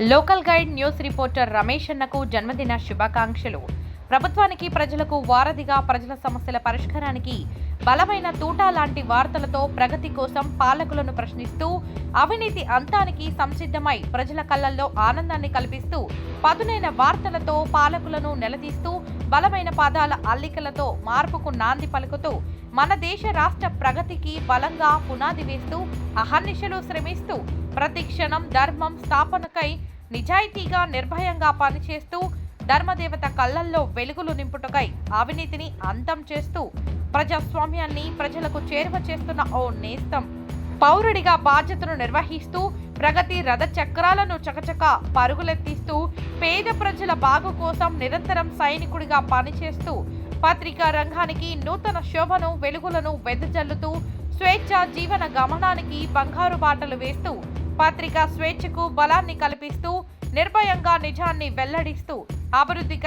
Local guide news reporter Ramesh అన్నకు జన్మదిన శుభాకాంక్షలు. ప్రభుత్వానికి ప్రజలకు వారధిగా ప్రజల సమస్యల పరిష్కారానికి బలమైన తూటా లాంటి వార్తలతో ప్రగతి కోసం పాలకులను ప్రశ్నిస్తూ అవినీతి అంతానికి సంసిద్ధమై ప్రజల కళ్ళల్లో ఆనందాన్ని కల్పిస్తూ పదునైన వార్తలతో పాలకులను నిలదీస్తూ బలమైన పదాల అల్లికలతో మార్పుకు నాంది పలుకుతూ మన దేశ రాష్ట్ర ప్రగతికి బలంగా పునాది వేస్తూ అహర్నిశలు శ్రమిస్తూ ప్రతి క్షణం ధర్మం స్థాపనకై నిజాయితీగా నిర్భయంగా పనిచేస్తూ ధర్మదేవత కళ్ళల్లో వెలుగులు నింపుటకై అవినీతిని అంతం చేస్తూ ప్రజాస్వామ్యాన్ని ప్రజలకు చేరువ చేస్తున్న ఓ నేస్తం పౌరుడిగా బాధ్యతను నిర్వహిస్తూ ప్రగతి రథ చక్రాలను చకచక పరుగులెత్తిస్తూ పేద ప్రజల బాగు కోసం నిరంతరం సైనికుడిగా పనిచేస్తూ పత్రికా రంగానికి నూతన శోభను వెలుగులను వెదజల్లుతూ స్వేచ్ఛ జీవన గమనానికి బంగారు బాటలు వేస్తూ పత్రికా స్వేచ్ఛకు బలాన్ని కల్పిస్తూ నిర్భయంగా నిజాన్ని వెల్లడిస్తూ అభివృద్ధికై